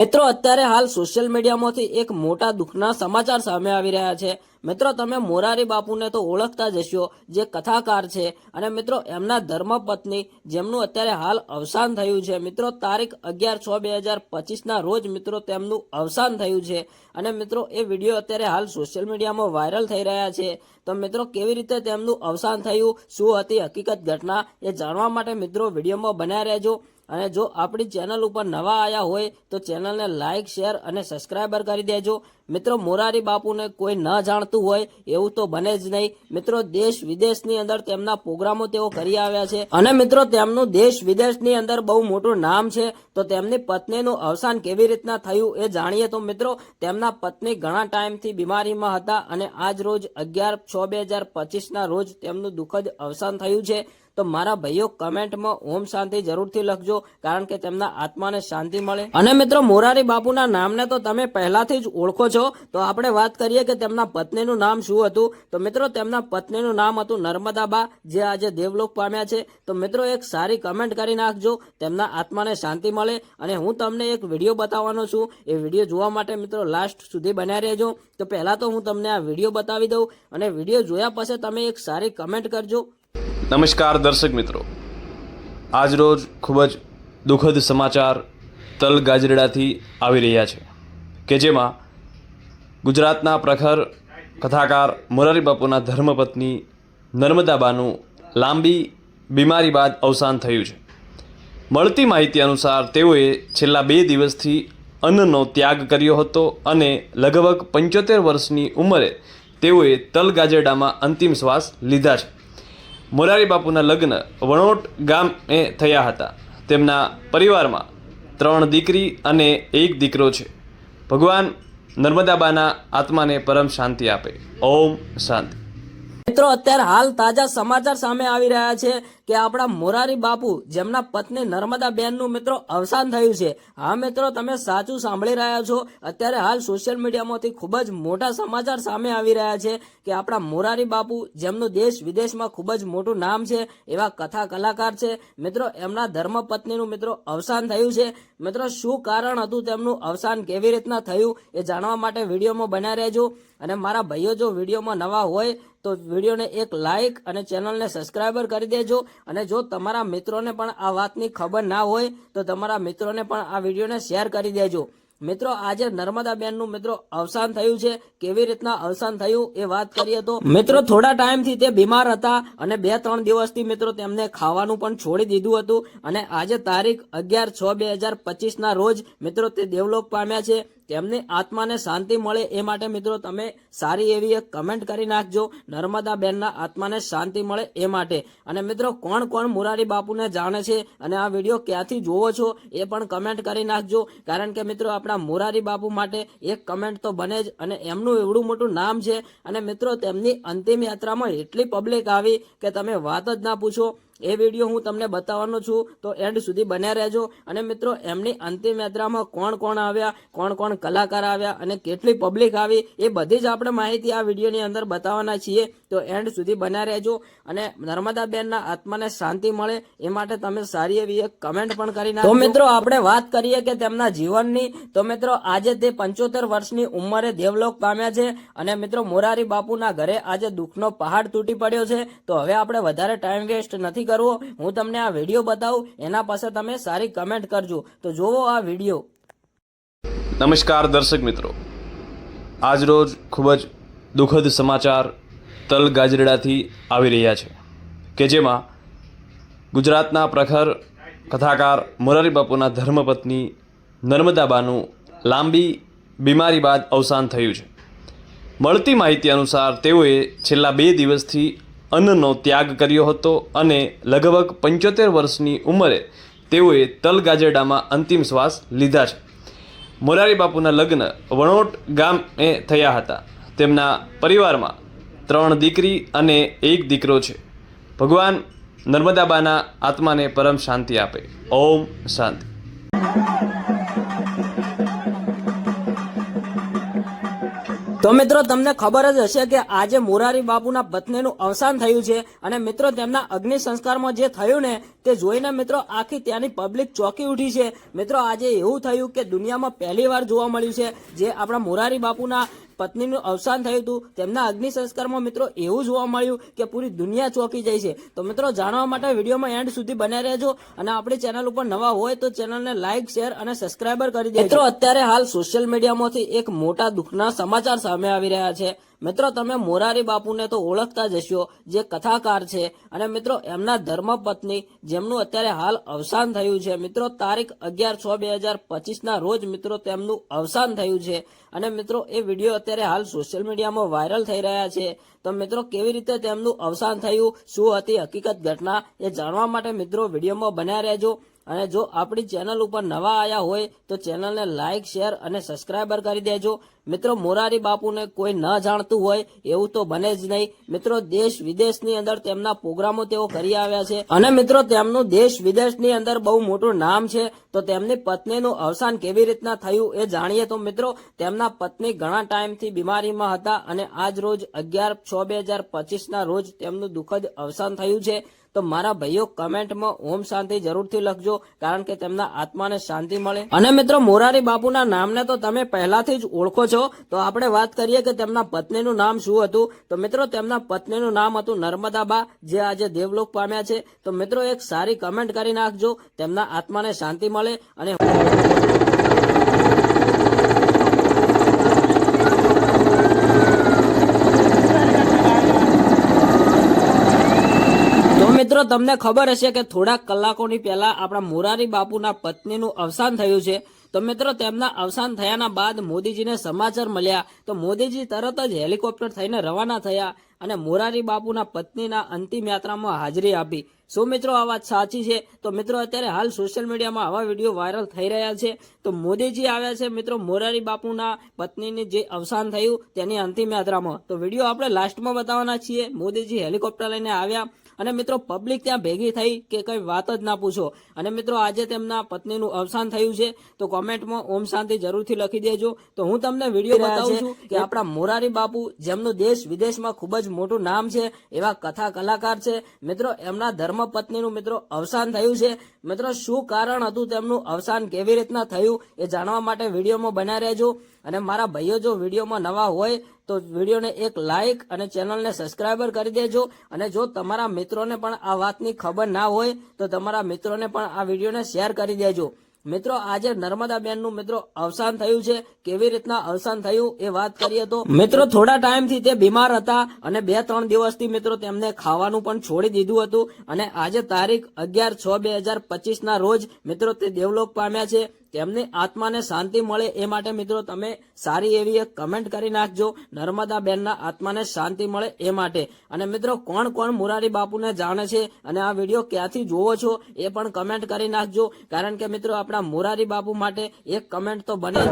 મિત્રો, અત્યારે હાલ સોશિયલ મીડિયામાંથી એક મોટા દુઃખના સમાચાર સામે આવી રહ્યા છે. મિત્રો, તમે મોરારી બાપુને તો ઓળખતા જ હશો, જે કથાકાર છે. અને મિત્રો, એમના ધર્મપત્ની, જેમનું અત્યારે હાલ અવસાન થયું છે. મિત્રો, તારીખ અગિયાર છ બે હજાર પચીસના રોજ, મિત્રો, તેમનું અવસાન થયું છે. અને મિત્રો, એ વીડિયો અત્યારે હાલ સોશિયલ મીડિયામાં વાયરલ થઈ રહ્યા છે. તો મિત્રો, કેવી રીતે તેમનું અવસાન થયું, શું હતી હકીકત ઘટના, એ જાણવા માટે મિત્રો, વિડીયોમાં બન્યા રહેજો. અને જો આપણી ચેનલ ઉપર નવા આવ્યા હોય તો ચેનલને લાઇક શેર અને સબસ્ક્રાઈબર કરી દેજો. મિત્રો, મોરારી બાપુને કોઈ ન જાણતું હોય એવું તો બને જ નહીં. મિત્રો, દેશ વિદેશની અંદર તેમના પ્રોગ્રામો તેઓ કરી આવ્યા છે. અને મિત્રો, તેમનું દેશ વિદેશની અંદર બહુ મોટું નામ છે. તો તેમની પત્નીનું અવસાન કેવી રીતના થયું એ જાણીએ તો મિત્રો, તેમના પત્ની ઘણા ટાઈમથી બીમારીમાં હતા અને આજ રોજ અગિયાર છ બે હજાર પચીસના રોજ તેમનું દુઃખદ અવસાન થયું છે. તો મારા ભાઈઓ કમેન્ટમાં ઓમ શાંતિ જરૂરથી લખજો, કારણ કે તેમના આત્માને શાંતિ મળે. અને મિત્રો, મોરારી બાપુના નામને તો તમે પહેલાથી જ ઓળખો છો. તો આપણે વાત કરીએ કે તેમના પત્નીનું નામ શું હતું? તો મિત્રો, તેમના પત્નીનું નામ હતું નર્મદાબા, જે આજે દેવલોક પામ્યા છે. તો મિત્રો, એક સારી કમેન્ટ કરી નાખજો. તેમના આત્માને શાંતિ મળે. અને હું તમને એક વીડિયો બતાવવાનો છું. એ વીડિયો જોવા માટે મિત્રો, લાસ્ટ સુધી બન્યા રહેજો. તો પહેલાં તો હું તમને આ વીડિયો બતાવી દઉં. અને વીડિયો જોયા પછી તમે એક સારી કમેન્ટ કરજો. નમસ્કાર દર્શક મિત્રો. આજરોજ ખૂબ જ દુઃખદ સમાચાર તલ ગાજરેડાથી આવી રહ્યા છે કે જેમાં ગુજરાતના પ્રખર કથાકાર મોરારી બાપુના ધર્મપત્ની નર્મદાબાનું લાંબી બીમારી બાદ અવસાન થયું છે. મળતી માહિતી અનુસાર તેઓએ છેલ્લા બે દિવસથી અન્નનો ત્યાગ કર્યો હતો અને લગભગ પંચોતેર વર્ષની ઉંમરે તેઓએ તલ ગાજરડામાં અંતિમ શ્વાસ લીધા છે. મોરારી બાપુના લગ્ન વણોટ ગામે થયા હતા. તેમના પરિવારમાં ત્રણ દીકરી અને એક દીકરો છે. ભગવાન નર્મદાબાના આત્માને પરમ શાંતિ આપે. ઓમ શાંતિ. મિત્રો, અત્યારે હાલ તાજા સમાચાર સામે આવી રહ્યા છે. કે આપણા મોરારી બાપુ, જેમના પત્ની નર્મદા બેનનું મિત્રો અવસાન થયું છે. હા મિત્રો, તમે સાચું સાંભળી રહ્યા છો. અત્યારે હાલ સોશિયલ મીડિયામાંથી ખૂબ જ મોટા સમાચાર સામે આવી રહ્યા છે કે આપણા મોરારી બાપુ, જેમનું દેશ વિદેશમાં ખૂબ જ મોટું નામ છે, એવા કથા કલાકાર છે. મિત્રો, એમના ધર્મપત્નીનું મિત્રો અવસાન થયું છે. મિત્રો, શું કારણ હતું તેમનું અવસાન? કેવી રીતના થયું? એ જાણવા માટે વિડીયોમાં બન્યા રહેજો. અને મારા ભાઈઓ જો વિડીયોમાં નવા હોય, તો વિડીયોને એક લાઇક અને ચેનલને સબસ્ક્રાઈબર કરી દેજો. અને જો તમારા મિત્રોને પણ આ વાતની ખબર ના હોય, તો તમારા મિત્રોને પણ આ વિડીયોને શેર કરી દેજો. મિત્રો, આજે નર્મદા બેનનું મિત્રો અવસાન થયું છે. કેવી રીતના અવસાન થયું એ વાત કરીએ તો, મિત્રો, થોડા ટાઈમથી તે બીમાર હતા અને બે ત્રણ દિવસથી મિત્રો તેમને ખાવાનું પણ છોડી દીધું હતું. અને આજે તારીખ અગિયાર છ બે હજાર પચીસના રોજ મિત્રો તે દેવલોક પામ્યા છે. તેમની આત્માને શાંતિ મળે એ માટે મિત્રો તમે સારી એવી એક કમેન્ટ કરી નાખજો. નર્મદા બેનના આત્માને શાંતિ મળે એ માટે. અને મિત્રો કોણ કોણ મુરારી બાપુને જાણે છે અને આ વીડિયો ક્યાંથી જોવો છો એ પણ કમેન્ટ કરી નાખજો. કારણ કે મિત્રો આપણા મોરારી બાપુ માટે એક કમેન્ટ તો બને જ અને એમનું એવડું મોટું નામ છે. અને મિત્રો તેમની અંતિમ યાત્રામાં એટલી પબ્લિક આવી કે તમે વાત જ ના પૂછો. એ વીડિયો હું તમને બતાવવાનો છું. તો એન્ડ સુધી બન્યા રહેજો. અને મિત્રો, એમની અંતિમ યાત્રામાં કોણ કોણ આવ્યા, કોણ કોણ કલાકાર આવ્યા અને કેટલી પબ્લિક આવી, એ બધી જ આપણે માહિતી આ વિડીયોની અંદર બતાવવાના છીએ. તો એન્ડ સુધી બન્યા રહેજો. અને નર્મદાબેનના આત્માને શાંતિ મળે, એ માટે તમે સારી એવી એક કમેન્ટ પણ કરી નાખો મિત્રો, આપણે વાત કરીએ કે તેમના જીવનની. તો મિત્રો, આજે તે પંચોતેર વર્ષની ઉંમરે દેવલોક પામ્યા છે. અને મિત્રો, મોરારી બાપુના ઘરે આજે દુઃખનો પહાડ તૂટી પડ્યો છે. તો હવે આપણે વધારે ટાઈમ વેસ્ટ નથી કરવો હું તમને આ વીડિયો બતાવું, એના પાસે તમે સારી કમેન્ટ કરજો. તો જુઓ આ વીડિયો નમસ્કાર દર્શક મિત્રો. આજરોજ ખૂબ જ દુઃખદ સમાચાર તલ ગાજરડાથી આવી રહ્યા છે કે જેમાં ગુજરાતના પ્રખર કથાકાર મોરારી બાપુના ધર્મપત્ની નર્મદાબાનું લાંબી બીમારી બાદ અવસાન થયું છે. મળતી માહિતી અનુસાર તેઓએ છેલ્લા બે દિવસથી અન્નનો ત્યાગ કર્યો હતો અને લગભગ પંચોતેર વર્ષની ઉંમરે તેઓએ તલગાજરડામાં અંતિમ શ્વાસ લીધા છે. મોરારી બાપુના લગ્ન વણોટ ગામે થયા હતા. તેમના પરિવારમાં ત્રણ દીકરી અને એક દીકરો છે. ભગવાન નર્મદાબાના આત્માને પરમ શાંતિ આપે. ઓમ શાંતિ. તો મિત્રો, તમને ખબર જ હશે કે આજે મોરારી બાપુના પત્નીનું અવસાન થયું છે અને મિત્રો, તેમના અગ્નિ સંસ્કારમાં જે થયું ને, તે જોઈને મિત્રો આખી ત્યાંની પબ્લિક ચોકી ઉઠી છે. મિત્રો, આજે એવું થયું કે દુનિયામાં પહેલી વાર જોવા મળ્યું છે. જે આપણા મોરારી બાપુના પત્નીનું અવસાન થયું હતું. તેમના અગ્નિ સંસ્કારમાં મિત્રો એવું જોવા મળ્યું કે પૂરી દુનિયા ચોંકી જાય છે. તો મિત્રો જાણવા માટે વિડીયોમાં એન્ડ સુધી બન્યા રહેજો અને આપણી ચેનલ ઉપર નવા હોય તો ચેનલને લાઇક શેર અને સબસ્ક્રાઇબર કરી દેજો. મિત્રો, અત્યારે હાલ સોશિયલ મીડિયામાંથી એક મોટા દુઃખના સમાચાર સામે આવી રહ્યા છે. મિત્રો, તમે મોરારી બાપુને તો ઓળખતા જ હશો, જે કથાકાર છે. અને મિત્રો, એમના ધર્મપત્ની, જેમનું અત્યારે હાલ અવસાન થયું છે. મિત્રો, તારીખ અગિયાર છ બે હજાર પચીસના રોજ, મિત્રો, તેમનું અવસાન થયું છે. અને મિત્રો, એ વીડિયો અત્યારે હાલ સોશિયલ મીડિયામાં વાયરલ થઈ રહ્યા છે. તો મિત્રો, કેવી રીતે તેમનું અવસાન થયું, શું હતી હકીકત ઘટના, એ જાણવા માટે મિત્રો, વિડીયોમાં બન્યા રહેજો. અને જો આપણી ચેનલ ઉપર નવા આયા હોય તો ચેનલને લાઇક શેર અને સબસ્ક્રાઈબર કરી દેજો. મિત્રો, મોરારી બાપુને કોઈ ન જાણતું હોય એવું તો બને જ નહીં. મિત્રો, દેશ વિદેશની અંદર તેમના પ્રોગ્રામો તેઓ કરી આવ્યા છે. અને મિત્રો, તેમનું દેશ વિદેશની અંદર બહુ મોટું નામ છે. તો તેમની પત્નીનું અવસાન કેવી રીતના થયું એ જાણીએ તો મિત્રો, તેમના પત્ની ઘણા ટાઈમથી બીમારીમાં હતા અને આજ રોજ અગિયાર છ બે હજાર પચીસના રોજ તેમનું દુઃખદ અવસાન થયું છે. તો મારા ભાઈઓ કમેન્ટમાં ઓમ શાંતિ જરૂરથી લખજો, કારણ કે તેમના આત્માને શાંતિ મળે. અને મિત્રો, મોરારી બાપુના નામને તો તમે પહેલાથી જ ઓળખો છો. તો આપણે વાત કરીએ કે તેમના પત્નીનું નામ શું હતું. તો મિત્રો, તેમના પત્નીનું નામ હતું નર્મદાબા, જે આજે દેવલોક પામ્યા છે. તો મિત્રો, એક સારી કમેન્ટ કરી નાખજો. તેમના આત્માને શાંતિ મળે અને તો મિત્રો તમને ખબર હશે કે થોડાક કલાકોની પહેલા આપણા મોરારી બાપુના પત્નીનું અવસાન થયું છે. તો મિત્રો, તેમના અવસાન થયાના બાદ મોદીજીને સમાચાર મળ્યા. તો મોદીજી તરત જ હેલિકોપ્ટર થઈને રવાના થયા અને મોરારી બાપુના પત્નીના અંતિમ યાત્રામાં હાજરી આપી. શું મિત્રો, આ વાત સાચી છે? તો મિત્રો, અત્યારે હાલ સોશિયલ મીડિયામાં આવા વીડિયો વાયરલ થઈ રહ્યા છે. તો મોદીજી આવ્યા છે મિત્રો, મોરારી બાપુના પત્નીની જે અવસાન થયું તેની અંતિમ યાત્રામાં. તો વીડિયો આપણે લાસ્ટમાં બતાવવાના છીએ. મોદીજી હેલિકોપ્ટર લઈને આવ્યા. અને મિત્રો પબ્લિક ત્યાં ભેગી થઈ કે કઈ વાત જ ના પૂછો. અને મિત્રો આજે તેમના પત્નીનું અવસાન થયું છે તો કોમેન્ટમાં ઓમ શાંતિ જરૂરથી લખી દેજો. તો હું તમને વીડિયો બતાવું છું કે આપણા મોરારી બાપુ જેમનું દેશ વિદેશમાં ખૂબ જ મોટું નામ છે એવા કથા કલાકાર છે. મિત્રો એમના ધર્મપત્નીનું મિત્રો અવસાન થયું છે. મિત્રો શું કારણ હતું તેમનું અવસાન? કેવી રીતના થયું? એ જાણવા માટે વિડીયોમાં બન્યા રહેજો. અને મારા ભાઈઓ જો વિડીયોમાં નવા હોય તો વિડીયોને એક લાઇક અને ચેનલને સબસ્ક્રાઈબર કરી દેજો. અને જો તમારા મિત્રોને પણ આ વાતની ખબર ના હોય, તો તમારા મિત્રોને પણ આ વિડીયોને શેર કરી દેજો. મિત્રો, આજે નર્મદા બેનનું મિત્રો અવસાન થયું છે. કેવી રીતના અવસાન થયું એ વાત કરીએ તો, મિત્રો, થોડા ટાઈમથી તે બીમાર હતા અને બે ત્રણ દિવસથી મિત્રો તેમને ખાવાનું પણ છોડી દીધું હતું. અને આજે તારીખ અગિયાર છ બે હજાર પચીસના રોજ મિત્રો તે દેવલોક પામ્યા છે. તેમની આત્માને શાંતિ મળે એ માટે મિત્રો તમે સારી એવી એક કમેન્ટ કરી નાખજો. નર્મદા બેનના આત્માને શાંતિ મળે એ માટે. અને મિત્રો કોણ કોણ મુરારી બાપુને જાણે છે અને આ વીડિયો ક્યાંથી જોવો છો એ પણ કમેન્ટ કરી નાખજો. કારણ કે મિત્રો આપણા મુરારી બાપુ માટે એક કમેન્ટ તો બને જ.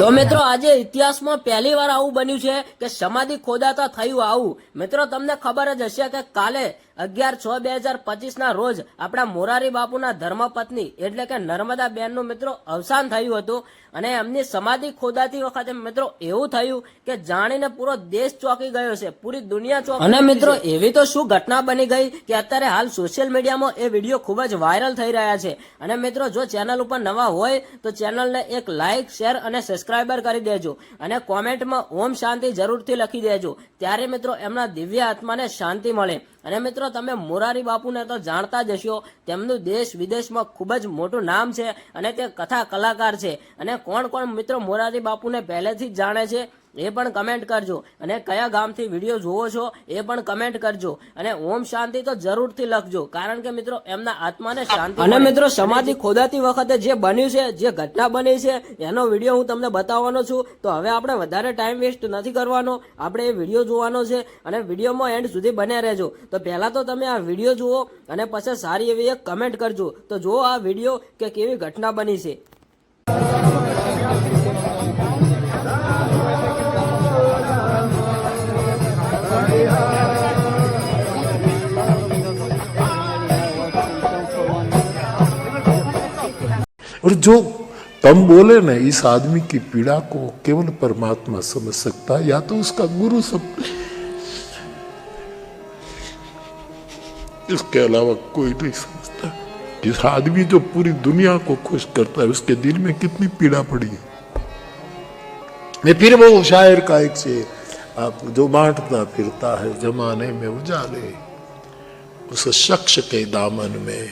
તો મિત્રો, આજે ઇતિહાસમાં પહેલી વાર આવું બન્યું છે કે સમાધિ ખોદાતા થયું આવું. મિત્રો, તમને ખબર જ હશે કે કાલે અગિયાર છ બે હજાર પચીસ ના રોજ આપણા મોરારી બાપુના ધર્મપત્ની એટલે કે નર્મદા બેનનું મિત્રો અવસાન થયું હતું અને એમની સમાધિ ખોદાતી વખતે મિત્રો એવું થયું કે જાણીને પૂરો દેશ ચોંકી ગયો છે પૂરી દુનિયા ચોંકી અને મિત્રો એવી તો શું ઘટના બની ગઈ કે અત્યારે હાલ સોશિયલ મીડિયામાં એ વીડિયો ખૂબ જ વાયરલ થઈ રહ્યા છે. અને મિત્રો જો ચેનલ ઉપર નવા હોય તો ચેનલને એક લાઇક શેર અને સબસ્ક્રાઇબર કરી દેજો અને કોમેન્ટમાં ઓમ શાંતિ જરૂરથી લખી દેજો. ત્યારે મિત્રો એમના દિવ્ય આત્માને શાંતિ મળે. અને મિત્રો, તમે મોરારી બાપુને તો જાણતા જ હશો, તેમનું દેશ વિદેશમાં ખૂબ જ મોટું નામ છે અને તે કથા કલાકાર છે. અને કોણ કોણ મિત્રો મોરારી બાપુને પહેલેથી જ જાણે છે? એ પણ કમેન્ટ કરજો. અને કયા ગામથી વીડિયો જોવો છો એ પણ કમેન્ટ કરજો. અને ઓમ શાંતિ તો જરૂરથી લખજો. કારણ કે મિત્રો એમના આત્માને શાંતિ અને મિત્રો સમાધિ ખોદાતી વખતે જે બન્યું છે જે ઘટના બની છે એનો વીડિયો હું તમને બતાવવાનો છું. તો હવે આપણે વધારે ટાઈમ વેસ્ટ નથી કરવાનો. આપણે એ વીડિયો જોવાનો છે અને વિડીયોમાં એન્ડ સુધી બન્યા રહેજો. તો પહેલા તો તમે આ વીડિયો જુઓ અને પછી સારી એવી એક કમેન્ટ કરજો. તો જુઓ આ વીડિયો કે કેવી ઘટના બની છે. और जो तम बोले ना, इस आदमी की पीड़ा को केवल परमात्मा समझ सकता है, या तो उसका गुरु सब इसके अलावा कोई नहीं समझता जिस आदमी जो पूरी दुनिया को खुश करता है, उसके दिल में कितनी पीड़ा पड़ी है। मैं फिर वो शायर का एक से आप जो बांटता फिरता है जमाने में उजाले उस शख्स के दामन में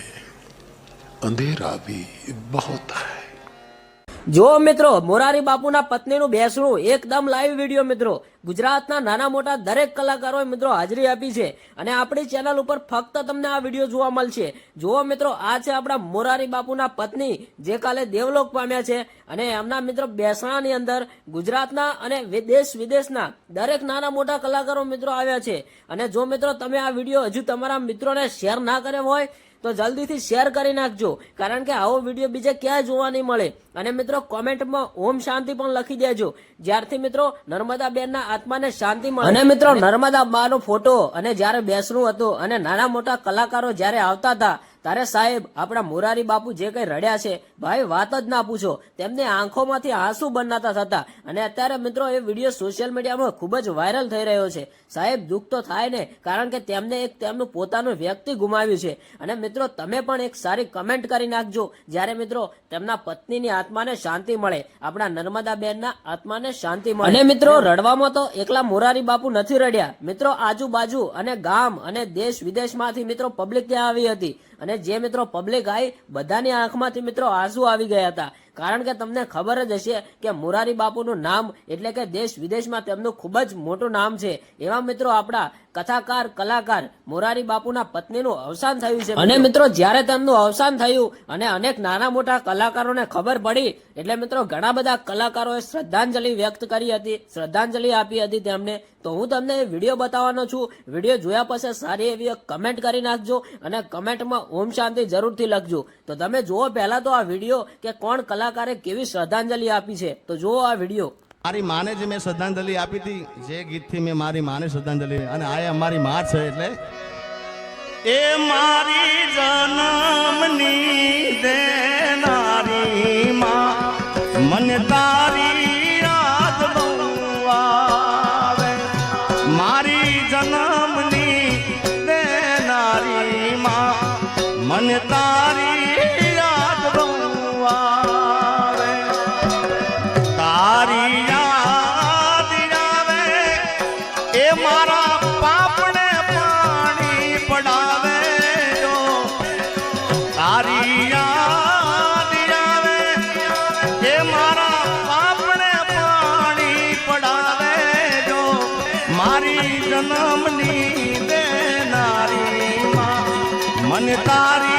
અંધેરા ભી બહોત હૈ જો મિત્રો, મોરારી બાપુના પત્નીનું બેસણું એકદમ લાઈવ વીડિયો મિત્રો. ગુજરાતના નાના મોટા દરેક કલાકારોએ મિત્રો હાજરી આપી છે અને આપણી ચેનલ ઉપર ફક્ત તમને આ વીડિયો જોવા મળશે. જુઓ મિત્રો, આ છે આપણા મોરારી બાપુના પત્ની જે કાલે દેવલોક પામ્યા છે અને એમના મિત્રો બેસણાની અંદર ગુજરાતના અને દેશ વિદેશના દરેક નાના મોટા કલાકારો મિત્રો આવ્યા છે. અને જો મિત્રો તમે આ વીડિયો હજુ તમારા મિત્રોને શેર ના કર્યો હોય તો જલ્દીથી શેર કરી નાખજો. કારણ કે આવો વીડિયો બીજે ક્યાંય જોવા નહીં મળે. અને મિત્રો કોમેન્ટમાં ઓમ શાંતિ પણ લખી દેજો. જ્યારથી મિત્રો નર્મદા બેનના આત્માને શાંતિ મળે. અને મિત્રો નર્મદા બાનો ફોટો અને જ્યારે બેસણું હતું અને નાના મોટા કલાકારો જ્યારે આવતા હતા તારે સાહેબ આપણા મોરારી બાપુ જે કઈ રડ્યા છે ભાઈ વાત જ ના પૂછો. તેમને આંખોમાંથી આંસુ બનાતા થતા. અને અત્યારે મિત્રો એ વીડિયો સોશિયલ મીડિયામાં ખૂબ જ વાયરલ થઈ રહ્યો છે. સાહેબ દુઃખ તો થાય ને કારણ કે તેમને એક તેમનું પોતાનું વ્યક્તિ ગુમાવ્યું છે. અને મિત્રો તમે પણ એક સારી કમેન્ટ કરી નાખજો. જ્યારે મિત્રો તેમના પત્નીની આત્માને શાંતિ મળે આપણા નર્મદા બેનના આત્માને શાંતિ મળે. અને મિત્રો રડવામાં તો એકલા મોરારી બાપુ નથી રડ્યા. મિત્રો આજુબાજુ અને ગામ અને દેશ વિદેશમાંથી મિત્રો પબ્લિક ત્યાં આવી હતી. અને જે મિત્રો પબ્લિક આવી બધાની આંખમાંથી મિત્રો આંસુ આવી ગયા હતા. કારણ કે તમને ખબર જ હશે કે મોરારી બાપુનું નામ એટલે કે દેશ વિદેશમાં તેમનું ખૂબ જ મોટું નામ છે. એવા મિત્રો આપણા કથાકાર કલાકાર મોરારી બાપુના પત્નીનું અવસાન થયું છે. અને મિત્રો. જ્યારે તેમનું અવસાન થયું અને અનેક નાના મોટા કલાકારોને ખબર પડી એટલે મિત્રો ઘણા બધા કલાકારોએ શ્રદ્ધાંજલિ વ્યક્ત કરી હતી શ્રદ્ધાંજલિ આપી હતી તેમને. તો હું તમને એ વીડિયો બતાવવાનો છું. વીડિયો જોયા પછી સારી એવી કમેન્ટ કરી નાખજો અને કમેન્ટમાં ઓમ શાંતિ જરૂરથી લખજો. તો તમે જુઓ પહેલા તો આ વીડિયો કે કોણ કલાકારે કેવી શ્રદ્ધાંજલિ આપી છે? તો જો આ વીડિયો મારી માને જે મેં શ્રદ્ધાંજલિ આપી હતી. જે ગીતથી મેં મારી માને શ્રદ્ધાંજલિ અને આ અમારી માં છે એટલે એ મારી જન્મની દેનારી માં. મને તારી જન્મની દેનારી માં મને તારી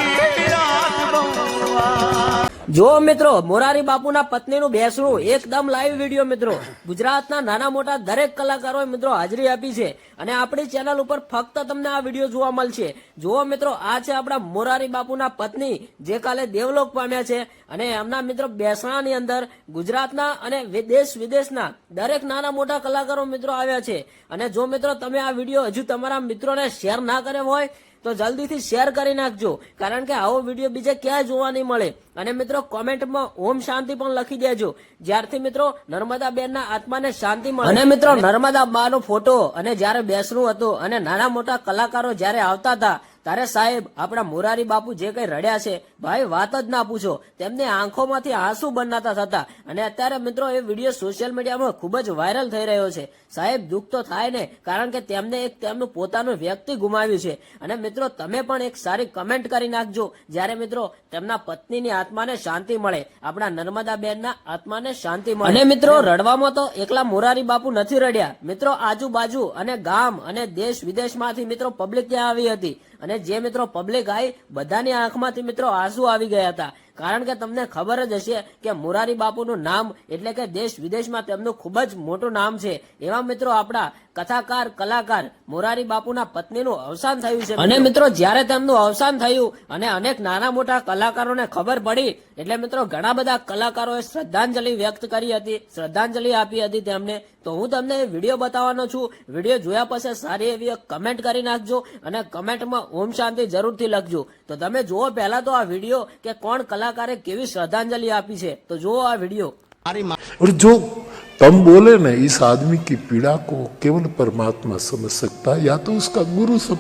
જો મિત્રો, મોરારી બાપુના પત્નીનું બેસણું એકદમ લાઈવ વીડિયો મિત્રો. ગુજરાતના નાના મોટા દરેક કલાકારોએ મિત્રો હાજરી આપી છે અને આપણી ચેનલ ઉપર ફક્ત તમને આ વીડિયો જોવા મળશે. જુઓ મિત્રો, આ છે આપણા મોરારી બાપુના પત્ની જે કાલે દેવલોક પામ્યા છે અને એમના મિત્રો બેસણાની અંદર ગુજરાતના અને દેશ વિદેશના દરેક નાના મોટા કલાકારો મિત્રો આવ્યા છે. અને જો મિત્રો તમે આ વીડિયો હજુ તમારા મિત્રોને શેર ના કર્યો હોય તો જલ્દીથી શેર કરી નાખજો. કારણ કે આવો વીડિયો બીજે ક્યાંય જોવા નહીં મળે. અને મિત્રો કોમેન્ટમાં ઓમ શાંતિ પણ લખી દેજો. જ્યારથી મિત્રો નર્મદા બેનના આત્માને શાંતિ મળે. અને મિત્રો નર્મદા બાનો ફોટો અને જ્યારે બેસણું હતું અને નાના મોટા કલાકારો જ્યારે આવતા હતા તારે સાહેબ આપણા મોરારી બાપુ જે કઈ રડ્યા છે ભાઈ વાત જ ના પૂછો. તેમની આંખોમાંથી આંસુ બનાતા થતા. અને અત્યારે મિત્રો એ વીડિયો સોશિયલ મીડિયામાં ખૂબ જ વાયરલ થઈ રહ્યો છે. સાહેબ દુઃખ તો થાય ને કારણ કે તેમને એક તેમનું પોતાનું વ્યક્તિ ગુમાવ્યું છે. અને મિત્રો તમે પણ એક સારી કમેન્ટ કરી નાખજો. જ્યારે મિત્રો તેમના પત્નીની આત્માને શાંતિ મળે આપણા નર્મદા બેનના આત્માને શાંતિ મળે. અને મિત્રો રડવામાં તો એકલા મોરારી બાપુ નથી રડ્યા. મિત્રો આજુબાજુ અને ગામ અને દેશ વિદેશમાંથી મિત્રો પબ્લિક ત્યાં આવી હતી. અને જે મિત્રો પબ્લિક આવી બધાની આંખમાંથી મિત્રો આંસુ આવી ગયા હતા. કારણ કે તમને ખબર જ હશે કે મોરારી બાપુનું નામ એટલે કે દેશ વિદેશમાં તેમનું ખૂબ જ મોટું નામ છે. એવા મિત્રો આપણા કથાકાર કલાકાર મોરારી બાપુના પત્નીનું અવસાન થયું છે. અને મિત્રો. જ્યારે તેમનું અવસાન થયું અને અનેક નાના મોટા કલાકારોને ખબર પડી એટલે મિત્રો ઘણા બધા કલાકારોએ શ્રદ્ધાંજલિ વ્યક્ત કરી હતી શ્રદ્ધાંજલિ આપી હતી તેમને. તો હું તમને વીડિયો બતાવવાનો છું. વીડિયો જોયા પછી સારી એવી કમેન્ટ કરી નાખજો અને કમેન્ટમાં ઓમ શાંતિ જરૂરથી લખજો. તો તમે જુઓ પહેલા તો આ વીડિયો કે કોણ કલાકારે કેવી શ્રદ્ધાંજલિ આપી છે. તો જુઓ આ વીડિયો. મારી तम बोले ना इस आदमी की पीड़ा को केवल परमात्मा समझ सकता है या तो उसका गुरु सब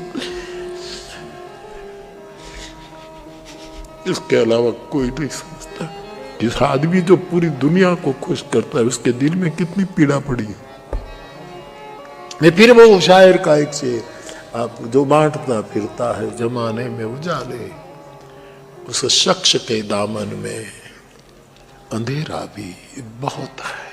इसके अलावा कोई नहीं समझता। इस आदमी जो पूरी दुनिया को खुश करता है, उसके दिल में कितनी पीड़ा पड़ी है। मैं फिर वो शायर का एक से आप जो बांटता फिरता है, जमाने में उजाले उस शख्स के दामन में अंधेरा भी बहुत है।